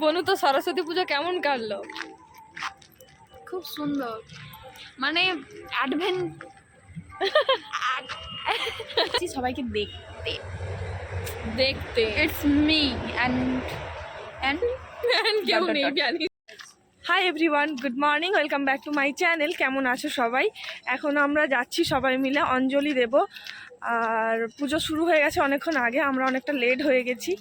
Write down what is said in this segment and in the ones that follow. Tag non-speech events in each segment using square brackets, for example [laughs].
বনু তো সরস্বতী পুজো কেমন কাটলো? খুব সুন্দর। মানে অ্যাডভেন সবাইকে দেখতে। দেখতে। ইটস মি অ্যান্ড অ্যান্ড কেউ Dot, dot, নেই. জানি hi everyone good morning welcome back to my channel কেমন আছো সবাই? এখন আমরা যাচ্ছি সবাই মিলে অঞ্জলি দেব। আর পুজো শুরু হয়ে গেছে অনেকক্ষণ আগে আমরা অনেকটা লেট হয়ে গেছি।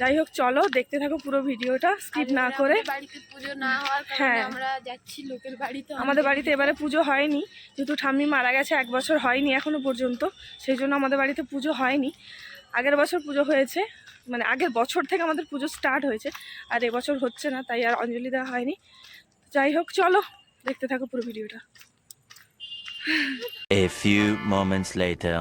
যাই হোক চলো দেখতে থাকো পুরো ভিডিওটা স্কিপ না করে। বাড়িতে পুজো না হওয়ার হ্যাঁ। আমরা যাচ্ছি লোকের বাড়িতে আমাদের বাড়িতে এবারে পুজো হয়নি যেহেতু ঠাম্মি মারা গেছে এক বছর হয়নি এখনও পর্যন্ত সেই জন্য আমাদের বাড়িতে পুজো হয়নি। আগের বছর পুজো হয়েছে মানে আগের বছর থেকে আমাদের পুজো স্টার্ট হয়েছে আর এবছর হচ্ছে না তাই আর অঞ্জলি দেওয়া হয়নি। যাই হোক চলো দেখতে থাকো পুরো ভিডিওটা। A few moments later.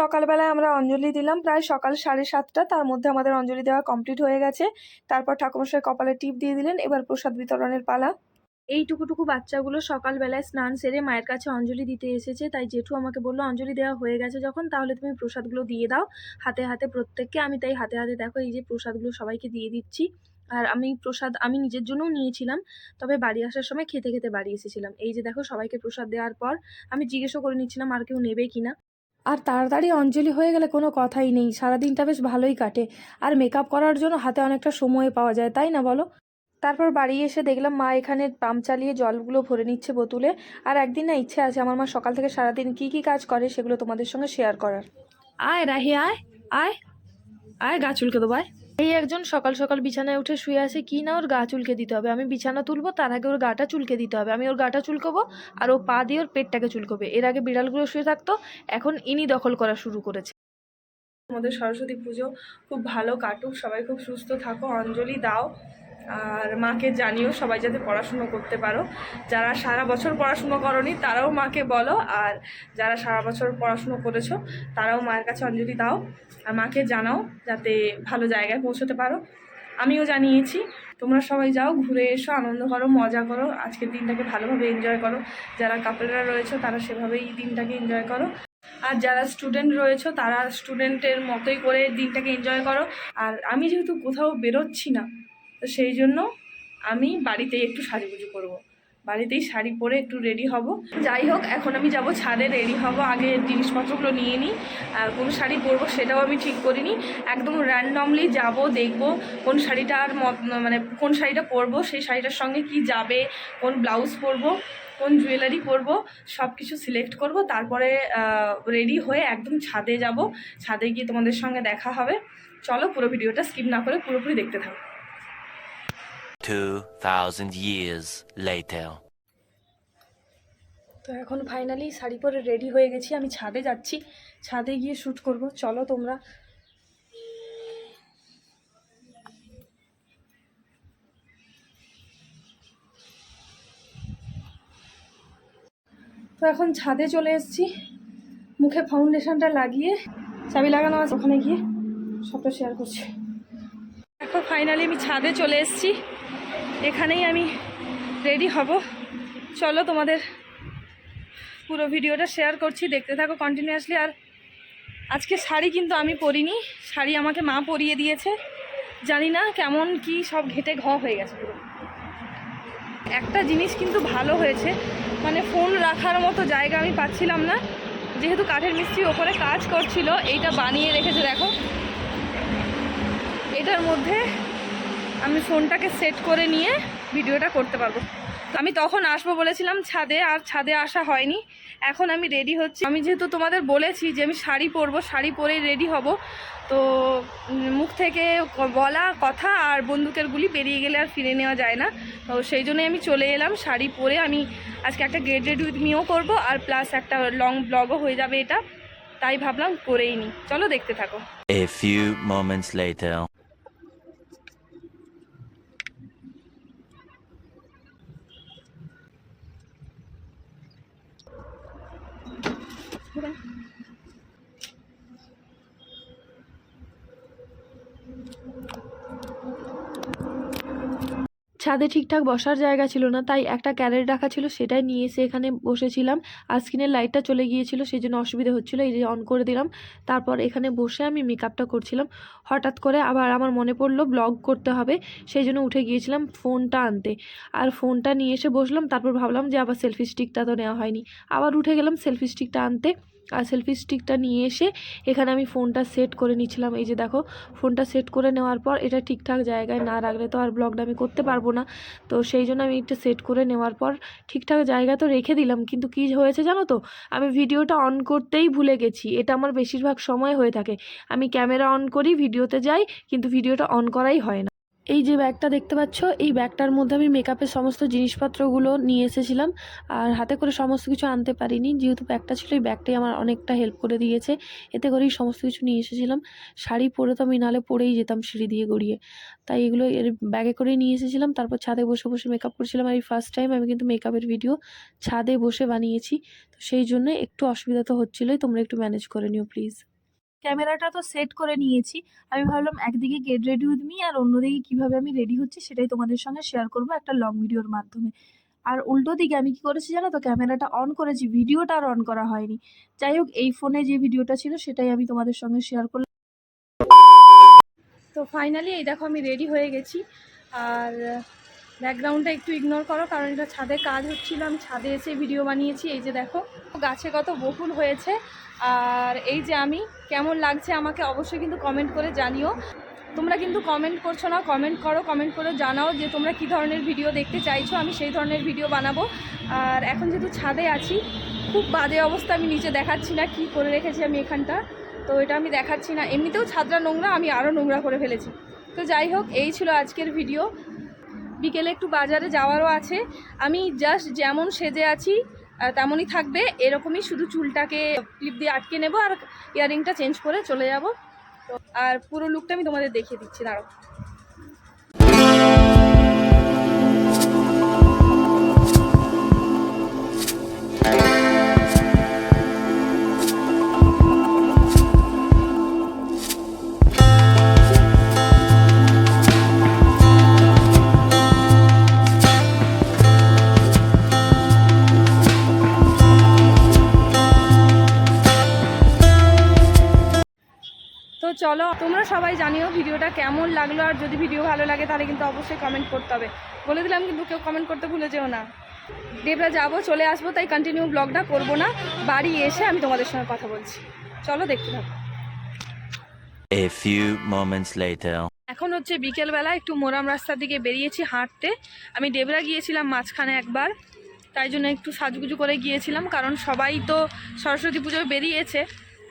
সকালবেলায় আমরা অঞ্জলি দিলাম। প্রায় সকাল সাড়ে সাতটা, তার মধ্যে আমাদের অঞ্জলি দেওয়া কমপ্লিট হয়ে গেছে। তারপর ঠাকুরমশাই কপালে টিপ দিয়ে দিলেন, এবার প্রসাদ বিতরণের পালা। এইটুকুটুকু বাচ্চাগুলো সকালবেলায় স্নান সেরে মায়ের কাছে অঞ্জলি দিতে এসেছে, তাই জেঠু আমাকে বলল, অঞ্জলি দেওয়া হয়ে গেছে যখন, তাহলে তুমি প্রসাদগুলো দিয়ে দাও। হাতে হাতে প্রত্যেককে, আমি তাই হাতে হাতে দেখো, এই যে প্রসাদগুলো সবাইকে দিয়ে দিচ্ছি। আর আমি প্রসাদ, আমি নিজের জন্যও নিয়েছিলাম, তবে বাড়ি আসার সময় খেতে খেতে বাড়ি এসেছিলাম। এই যে দেখো, সবাইকে প্রসাদ দেওয়ার পর, আমি জিজ্ঞেসও করে নিচ্ছিলাম, আর কেউ নেবে কিনা। আর তাড়াতাড়ি অঞ্জলি হয়ে গেলে কোনো কথাই নেই। সারাদিনটা বেশ ভালোই কাটে। আর মেকআপ করার জন্য হাতে অনেকটা সময় পাওয়া যায়, তাই না বলো? তারপর বাড়ি এসে দেখলাম মা এখানে পাম্প চালিয়ে জলগুলো ভরে নিচ্ছে বোতলে। আর একদিন না ইচ্ছে আছে আমার মা সকাল থেকে সারাদিন কি কি কাজ করে সেগুলো তোমাদের সঙ্গে শেয়ার করার। আয় রাহি, আয় আয় আয় গা চুলকে দেবো আয় এই একজন সকাল সকাল বিছানায় উঠে শুয়ে আছে, কি না ওর গা চুলকে দিতে হবে? আমি বিছানা তুলবো, তার আগে ওর গাটা চুলকে দিতে হবে। আমি ওর গাটা চুলকবো আর ও পা দিয়ে ওর পেটটাকে চুলকবে। এর আগে বিড়ালগুলো শুয়ে থাকতো, এখন ইনি দখল করা শুরু করেছে। আমাদের সরস্বতী পুজো খুব ভালো কাটুক, সবাই খুব সুস্থ থাকো। অঞ্জলি দাও। আর মাকে জানিও সবাই যাতে পড়াশুনো করতে পারো। যারা সারা বছর পড়াশুনো করনি, তারাও মাকে বলো। আর যারা সারা বছর পড়াশুনো করেছ, তারাও মায়ের কাছে অঞ্জলি দাও। আর মাকে জানাও যাতে ভালো জায়গায় পৌঁছতে পারো। আমিও জানিয়েছি, তোমরা সবাই যাও, ঘুরে এসো, আনন্দ করো, মজা করো, আজকের দিনটাকে ভালোভাবে এনজয় করো। যারা কাপড়রা রয়েছে, তারা সেভাবেই দিনটাকে এনজয় করো। আর যারা স্টুডেন্ট রয়েছে, তারা স্টুডেন্টের মতোই করে দিনটাকে এনজয় করো। আর আমি যেহেতু কোথাও বেরোচ্ছি না তো সেই জন্য আমি বাড়িতেই একটু সাজুগুজু করব। বাড়িতেই শাড়ি পরে একটু রেডি হব। যাই হোক, এখন আমি যাব ছাদে রেডি হব। আগে জিনিসপত্রগুলো নিয়ে নিই। আর কোন শাড়ি পরবো সেটাও আমি ঠিক করিনি। একদম র্যান্ডমলি যাব, দেখব কোন শাড়িটার মানে কোন শাড়িটা পরবো, সেই শাড়িটার সঙ্গে কি যাবে, কোন ব্লাউজ পরবো, কোন জুয়েলারি পরবো সব কিছু সিলেক্ট করব। তারপরে রেডি হয়ে একদম ছাদে যাব। ছাদে গিয়ে তোমাদের সঙ্গে দেখা হবে। চলো পুরো ভিডিওটা স্কিপ না করে পুরোপুরি দেখতে থাকো। 2,000 years later. তো এখন ফাইনালি শাড়ি পরে রেডি হয়ে গেছি আমি ছাদে যাচ্ছি। ছাদে গিয়ে শ্যুট করব। চলো তোমরা। তো এখন ছাদে চলে এসেছি। মুখে ফাউন্ডেশনটা লাগিয়ে চাবি লাগানো আছে ওখানে গিয়ে সবটা শেয়ার করছি। এখন ফাইনালি আমি ছাদে চলে এসেছি। এখানেই আমি রেডি হব। চলো তোমাদের পুরো ভিডিওটা শেয়ার করছি, দেখতে থাকো কন্টিনিউয়াসলি আর আজকে শাড়ি কিন্তু আমি পরিনি, শাড়ি আমাকে মা পরিয়ে দিয়েছে। জানি না কেমন কি সব ঘেটে ঘ হয়ে গেছে পুরো। একটা জিনিস কিন্তু ভালো হয়েছে মানে ফোন রাখার মতো জায়গা আমি পাচ্ছিলাম না। যেহেতু কাঠের মিস্ত্রি ওপরে কাজ করছিল, এইটা বানিয়ে রেখেছে, দেখো। এটার মধ্যে আমি ফোনটাকে সেট করে নিয়ে ভিডিওটা করতে পারব। আমি তখন আসব বলেছিলাম ছাদে, আর ছাদে আসা হয়নি। এখন আমি রেডি হচ্ছি। আমি যেহেতু তোমাদের বলেছি যে আমি শাড়ি পরবো, শাড়ি পরেই রেডি হব। তো মুখ থেকে বলা কথা আর বন্দুকের গুলি বেরিয়ে গেলে আর ফিরে নেওয়া যায় না। তো সেই জন্যই আমি চলে এলাম শাড়ি পরে। আমি আজকে একটা গেট রেড উইথ মিও করব, আর প্লাস একটা লং ব্লগও হয়ে যাবে এটা। তাই ভাবলাম করেই নি। চলো দেখতে থাকো। A few. Gracias. ছাদে ঠিকঠাক বসার জায়গা ছিল না, তাই একটা ক্যারেট রাখা ছিল, সেটাই নিয়ে এসে এখানে বসেছিলাম। আর স্ক্রিনের লাইটটা চলে গিয়েছিল সেই জন্য অসুবিধা হচ্ছিল, এই যে অন করে দিলাম। তারপর এখানে বসে আমি মেকআপটা করছিলাম। হঠাৎ করে আবার আমার মনে পড়ল ব্লগ করতে হবে সেই জন্য উঠে গিয়েছিলাম ফোনটা আনতে। আর ফোনটা নিয়ে এসে বসলাম, তারপর ভাবলাম যে আবার সেলফি স্টিকটা তো নেওয়া হয়নি। আবার উঠে গেলাম সেলফি স্টিকটা আনতে। আর সেলফি স্টিকটা নিয়ে এসে এখানে আমি ফোনটা সেট করে নিচ্ছিলাম এই যে দেখো ফোনটা সেট করে নেওয়ার পর এটা ঠিকঠাক জায়গায় না রাখলে তো আর ব্লগটা আমি করতে পারব না। তো সেই জন্য আমি এটা সেট করে নেওয়ার পর ঠিকঠাক জায়গা তো রেখে দিলাম। কিন্তু কী হয়েছে জানো তো? আমি ভিডিওটা অন করতেই ভুলে গেছি। এটা আমার বেশিরভাগ সময় হয়ে থাকে। আমি ক্যামেরা অন করি, ভিডিওতে যাই, কিন্তু ভিডিওটা অন করাই হয় না। এই যে ব্যাগটা দেখতে পাচ্ছ, এই ব্যাগটার মধ্যে আমি মেকআপের সমস্ত জিনিসপত্রগুলো নিয়ে এসেছিলাম আর হাতে করে সমস্ত কিছু আনতে পারিনি। যেহেতু ব্যাগটা ছিল, এই ব্যাগটাই আমার অনেকটা হেল্প করে দিয়েছে। এতে করেই সমস্ত কিছু নিয়ে এসেছিলাম। শাড়ি পরে তো আমি নালে পরেই যেতাম সিঁড়ি দিয়ে গড়িয়ে। তাই এগুলো এর ব্যাগে করেই নিয়ে এসেছিলাম। তারপর ছাদে বসে বসে মেকআপ করেছিলাম। আর এই ফার্স্ট টাইম আমি কিন্তু মেকআপের ভিডিও ছাদে বসে বানিয়েছি। তো সেই জন্য একটু অসুবিধা তো হচ্ছিলোই। তোমরা একটু ম্যানেজ করে নিও প্লিজ ক্যামেরাটা তো সেট করে নিয়েছি। আমি ভাবলাম একদিকে গেট রেডি উইথ মি আর অন্যদিকে কীভাবে আমি রেডি হচ্ছি সেটাই তোমাদের সঙ্গে শেয়ার করব একটা লং ভিডিওর মাধ্যমে। আর উল্টো দিকে আমি কি করেছি জানো তো, ক্যামেরাটা অন করেছি ভিডিওটা আর অন করা হয়নি। যাই হোক, এই ফোনে যে ভিডিওটা ছিল সেটাই আমি তোমাদের সঙ্গে শেয়ার করলাম। তো ফাইনালি এই দেখো আমি রেডি হয়ে গেছি। আর ব্যাকগ্রাউন্ডটা একটু ইগনোর করো, কারণ এটা ছাদে কাজ হচ্ছিল। আমি ছাদে এসে ভিডিও বানিয়েছি, এই যে দেখো, গাছে কত বকুল হয়েছে। আর এই যে আমি, কেমন লাগছে আমাকে অবশ্যই কিন্তু কমেন্ট করে জানিও। তোমরা কিন্তু কমেন্ট করছ না কমেন্ট করো কমেন্ট করে জানাও যে তোমরা কী ধরনের ভিডিও দেখতে চাইছো, আমি সেই ধরনের ভিডিও বানাবো। আর এখন যেহেতু ছাদে আছি, খুব বাজে অবস্থা, আমি নিচে দেখাচ্ছি না কি করে রেখেছি আমি এখানটা। তো এটা আমি দেখাচ্ছি না। এমনিতেও ছাদটা নোংরা, আমি আরও নোংরা করে ফেলেছি। তো যাই হোক, এই ছিল আজকের ভিডিও বিকেলে একটু বাজারে যাওয়ারও আছে। আমি জাস্ট যেমন সেজে আছি তেমনই থাকবে। এরকমই শুধু চুলটাকে ক্লিপ দিয়ে আটকে নেব আর ইয়ারিংটা চেঞ্জ করে চলে যাব। তো, আর পুরো লুকটা আমি তোমাদের দেখিয়ে দিচ্ছি, দাঁড়াও। চলো তোমরা সবাই জানিও ভিডিওটা কেমন লাগল আর যদি ভিডিও ভালো লাগে তাহলে কিন্তু অবশ্যই কমেন্ট করতে হবে। বলে দিলাম কিন্তু কেউ কমেন্ট করতে ভুলে যেও না। দেবরা যাব চলে আসব তাই কন্টিনিউ ব্লগটা করব না। বাড়ি এসে আমি তোমাদের সঙ্গে কথা বলছি। চলো দেখতে থাকো। A few moments later. এখন হচ্ছে বিকেলবেলা একটু মোরাম রাস্তার দিকে বেরিয়েছি হাঁটতে। আমি ডেবরা গিয়েছিলাম মাঝখানে একবার তাই জন্য একটু সাজুগুজু করে গিয়েছিলাম কারণ সবাই তো সরস্বতী পুজোয় বেরিয়েছে।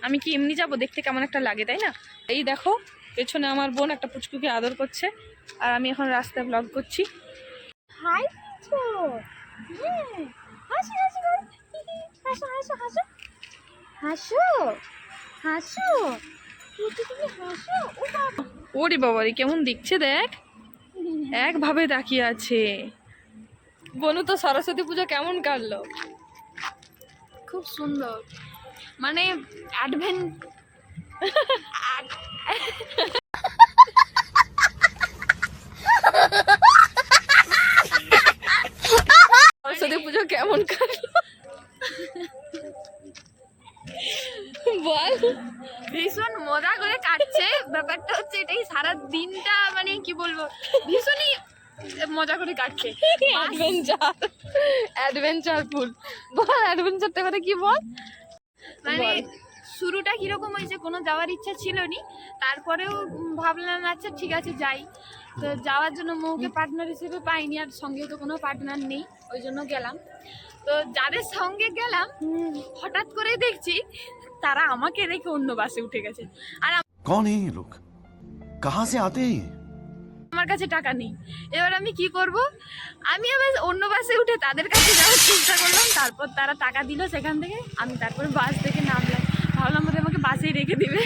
আমি কি এমনি যাব? দেখতে কেমন একটা লাগে তাই না? এই দেখো পেছনে আমার বোন একটা পুচকুকে আদর করছে আর আমি এখন রাস্তায় ব্লগ করছি। হাই হাসি হাসি হাসো হাসো হাসো। হাসো ওরে বাবারে কেমন দিচ্ছে দেখ। একভাবে তাকিয়ে আছে। বনু তো সরস্বতী পুজো কেমন কাটলো? খুব সুন্দর। মানে অ্যাডভেন সরস্বতী পুজো কেমন কাটলো? বল। ভীষণ মজা করে কাটছে। ব্যাপারটা হচ্ছে এটাই সারা দিনটা মানে কি বলব ভীষণই মজা করে কাটছে। অ্যাডভেঞ্চার অ্যাডভেঞ্চার ফুল। বল অ্যাডভেঞ্চারটা কথা কি বল? মানে শুরুটা কীরকম হয়েছে কোনো যাওয়ার ইচ্ছা ছিল নি তারপরেও ভাবলাম আচ্ছা ঠিক আছে যাই। তো যাওয়ার জন্য মৌকে পার্টনার হিসেবে পাইনি আর সঙ্গে তো কোনো পার্টনার নেই ওই জন্য গেলাম। তো যাদের সঙ্গে গেলাম হঠাৎ করে দেখছি তারা আমাকে রেখে অন্য বাসে উঠে গেছে। আর কোন এই লোক? কাহা সে আতে আমার কাছে টাকা নেই। এবার আমি কি করব? আমি আবার অন্য বাসে উঠে তাদের কাছে যাওয়ার চেষ্টা করলাম তারপর তারা টাকা দিল সেখান থেকে আমি তারপর বাস থেকে নামলাম। ভাবলাম বোধ আমাকে বাসেই রেখে দিবে।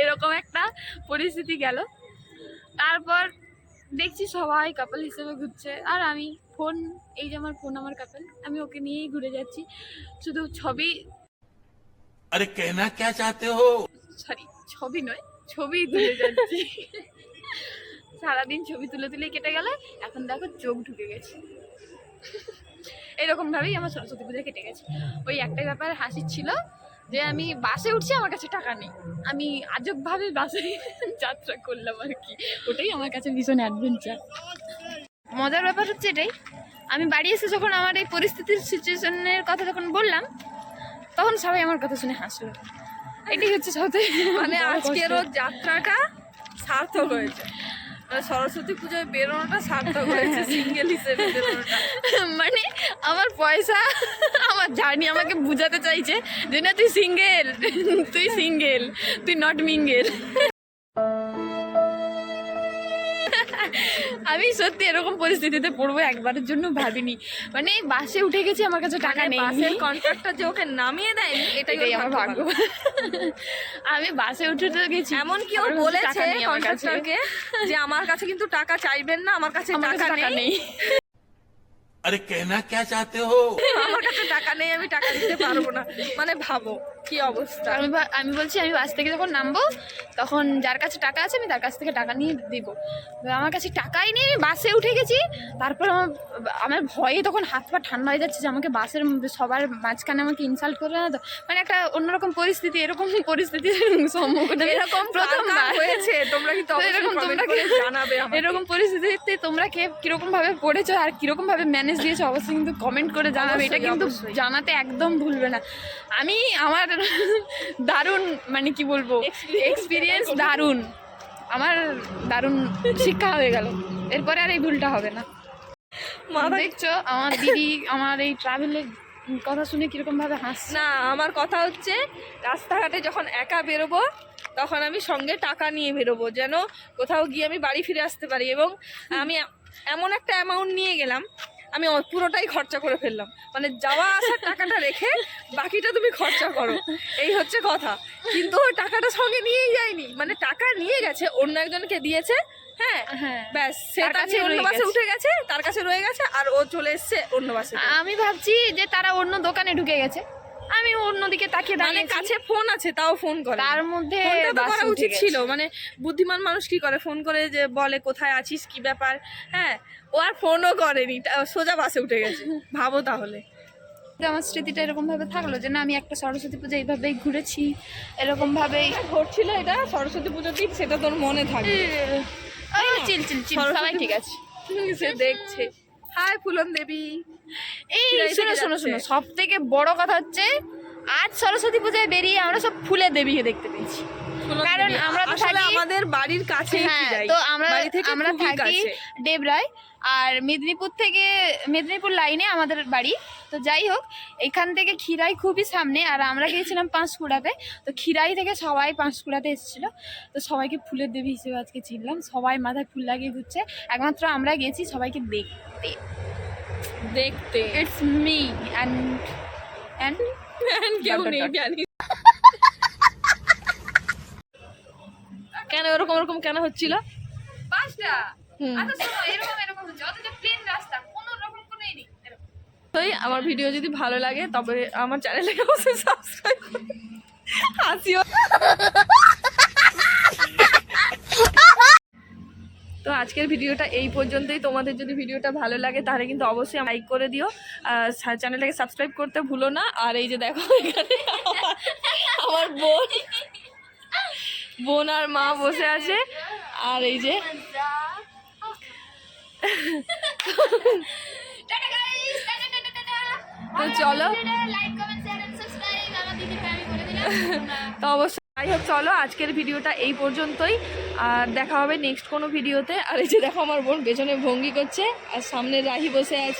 এরকম একটা পরিস্থিতি গেল। তারপর দেখছি সবাই কাপল হিসেবে ঘুরছে। আর আমি ফোন এই যে আমার ফোন আমার কাপল আমি ওকে নিয়েই ঘুরে যাচ্ছি। শুধু ছবি আরে কেনা কে চাতে হো? সরি ছবি নয় ছবি ঘুরে যাচ্ছি। সারাদিন ছবি তুলে তুলে কেটে গেল এখন দেখো চোখ ঢুকে গেছে। এরকম ভাবেই আমার সরস্বতী পুজো কেটে গেছে। ওই একটা ব্যাপার হাসির ছিল যে আমি বাসে উঠছি আমার কাছে টাকা নেই। আমি আজবভাবে বাসে যাত্রা করলাম আর কি। ওটাই আমার কাছে ভীষণ অ্যাডভেঞ্চার মজার ব্যাপার হচ্ছে এটাই আমি বাড়ি এসে যখন আমার এই পরিস্থিতির সিচুয়েশনের কথা যখন বললাম তখন সবাই আমার কথা শুনে হাসলো। এটাই হচ্ছে সবথেকে মানে আজকেরও যাত্রাটা সার্থক হয়েছে। সরস্বতী পুজোয় বেরোনোটা সার্থক হয়েছে সিঙ্গেল হিসেবে মানে আমার পয়সা, আমার জার্নি আমাকে বুঝাতে চাইছে যে, না, তুই সিঙ্গেল তুই সিঙ্গেল তুই নট মিঙ্গেল আমি সত্যি এরকম পরিস্থিতিতে পড়ব একবারের জন্য ভাবিনি। মানে বাসে উঠে গেছি আমার কাছে টাকা মানে নেই। বাসের কন্ট্রাক্টটা যে ওকে নামিয়ে দেয় এটাই আমার ভাগ্য। আমি বাসে উঠে তো গেছি। এমন কি ও বলেছে কন্ট্রাক্টরকে যে আমার কাছে কিন্তু টাকা চাইবেন না আমার কাছে টাকা নেই। আরে কেনা কে চাতে হো? আমার কাছে টাকা নেই আমি টাকা দিতে পারব না। মানে ভাবো। কি অবস্থা? আমি আমি বলছি আমি বাস থেকে যখন নামবো তখন যার কাছে টাকা আছে আমি তার কাছ থেকে টাকা নিয়ে দিব। আমার কাছে টাকাই নেই আমি বাসে উঠে গেছি। তারপর আমার আমার ভয়ে তখন হাত পা ঠান্ডা হয়ে যাচ্ছে যে আমাকে বাসের মধ্যে সবার মাঝখানে আমাকে ইনসাল্ট করবে না তো? মানে একটা অন্যরকম পরিস্থিতি এরকম পরিস্থিতির [laughs] সম্মুখীন। এরকম প্রথমবার। হয়েছে তোমরা কিন্তু এরকম তোমরা জানাবে এরকম পরিস্থিতিতে তোমরা কে কীরকম ভাবে পড়েছো আর কীরকম ভাবে ম্যানেজ দিয়েছ অবশ্যই কিন্তু কমেন্ট করে জানাবে। এটা কিন্তু জানাতে একদম ভুলবে না। আমি আমার দারুণ মানে কি বলব? এক্সপিরিয়েন্স দারুণ। আমার দারুণ শিক্ষা হয়ে গেল। এরপরে আর এই ভুলটা হবে না। দেখছ আমার দিদি আমার এই ট্রাভেলের কথা শুনে কীরকম ভাবে হাসছে? না আমার কথা হচ্ছে রাস্তাঘাটে যখন একা বেরোবো তখন আমি সঙ্গে টাকা নিয়ে বেরোবো যেন কোথাও গিয়ে আমি বাড়ি ফিরে আসতে পারি। এবং আমি এমন একটা অ্যামাউন্ট নিয়ে গেলাম আমি পুরোটাই খরচা করে ফেললাম। মানে যাওয়া আসার টাকাটা রেখে বাকিটা তুমি খরচা করো। এই হচ্ছে কথা। কিন্তু ওই টাকাটা সঙ্গে নিয়েই যায়নি। মানে টাকা নিয়ে গেছে অন্য একজনকে দিয়েছে হ্যাঁ? হ্যাঁ। ব্যাস সে কাছে অন্য বাসে উঠে গেছে তার কাছে রয়ে গেছে আর ও চলে এসছে অন্য বাসে। আমি ভাবছি যে তারা অন্য দোকানে ঢুকে গেছে। আমি অন্যদিকে তাকিয়ে মানে দাঁড়িয়ে কাছে ফোন আছে তাও ফোন করে তার মধ্যে তো করা উচিত ছিল। মানে বুদ্ধিমান মানুষ কি করে? ফোন করে যে বলে কোথায় আছিস? কি ব্যাপার? হ্যাঁ ও আর ফোনও করেনি। সোজা বাসে উঠে গেছে। ভাবো তাহলে। যে আমার স্মৃতিটা এরকম ভাবে থাকল যে না আমি একটা সরস্বতী পুজো এইভাবেই ঘুরেছি। এরকম ভাবেই ঘটছিল এটা। সরস্বতী পুজোর দিন সেটা তোর মনে থাকবে। চিল চিল চিল সরস্বতী সবাই ঠিক আছে। সে দেখছে। হাই ফুলন দেবী। এই শুনে শোনো শোনো সব থেকে বড় কথা হচ্ছে আজ সরস্বতী পূজায় বেরিয়ে আমরা সব ফুলের দেবীকে দেখতে পেয়েছি। কারণ আমরা তো থাকি- আমাদের বাড়ির কাছে হ্যাঁ তো আমরা বাড়ি থেকে আমরা থাকি। ডেবরায় আর মেদিনীপুর থেকে মেদিনীপুর লাইনে আমাদের বাড়ি। তো যাই হোক এখান থেকে খিরাই খুবই সামনে আর আমরা গিয়েছিলাম পাঁশকুড়াতে। তো খিরাই থেকে সবাই পাঁশকুড়াতে এসেছিল। তো সবাইকে ফুলের দেবী হিসেবে আজকে চিনলাম। সবাই মাথায় ফুল লাগিয়ে ঘুরছে। একমাত্র আমরা গেছি সবাইকে দেখতে। দেখতে। ইটস মি অ্যান্ড অ্যান্ড কেউ dot, dot, নেই জানি কেন ওরকম ওরকম কেন হচ্ছিল? পাঁচটা? আচ্ছা শোনো এরকম আমার ভিডিও যদি ভালো লাগে, তবে আমার চ্যানেলে অবশ্যই সাবস্ক্রাইব হাসিও। তো আজকের ভিডিওটা এই পর্যন্তই। তোমাদের যদি ভিডিওটা ভালো লাগে, তাহলে কিন্তু অবশ্যই লাইক করে দিও। চ্যানেলটাকে সাবস্ক্রাইব করতে ভুলো না। আর এই যে দেখো আমার বোন। বোন আর মা বসে আছে। আর এই যে তোমরা তো অবশ্যই যাই হোক চলো আজকের ভিডিওটা এই পর্যন্তই। আর দেখা হবে নেক্সট কোনো ভিডিওতে। আর এই যে দেখো আমার বোন পেছনে ভঙ্গি করছে আর সামনে রাহি বসে আছে।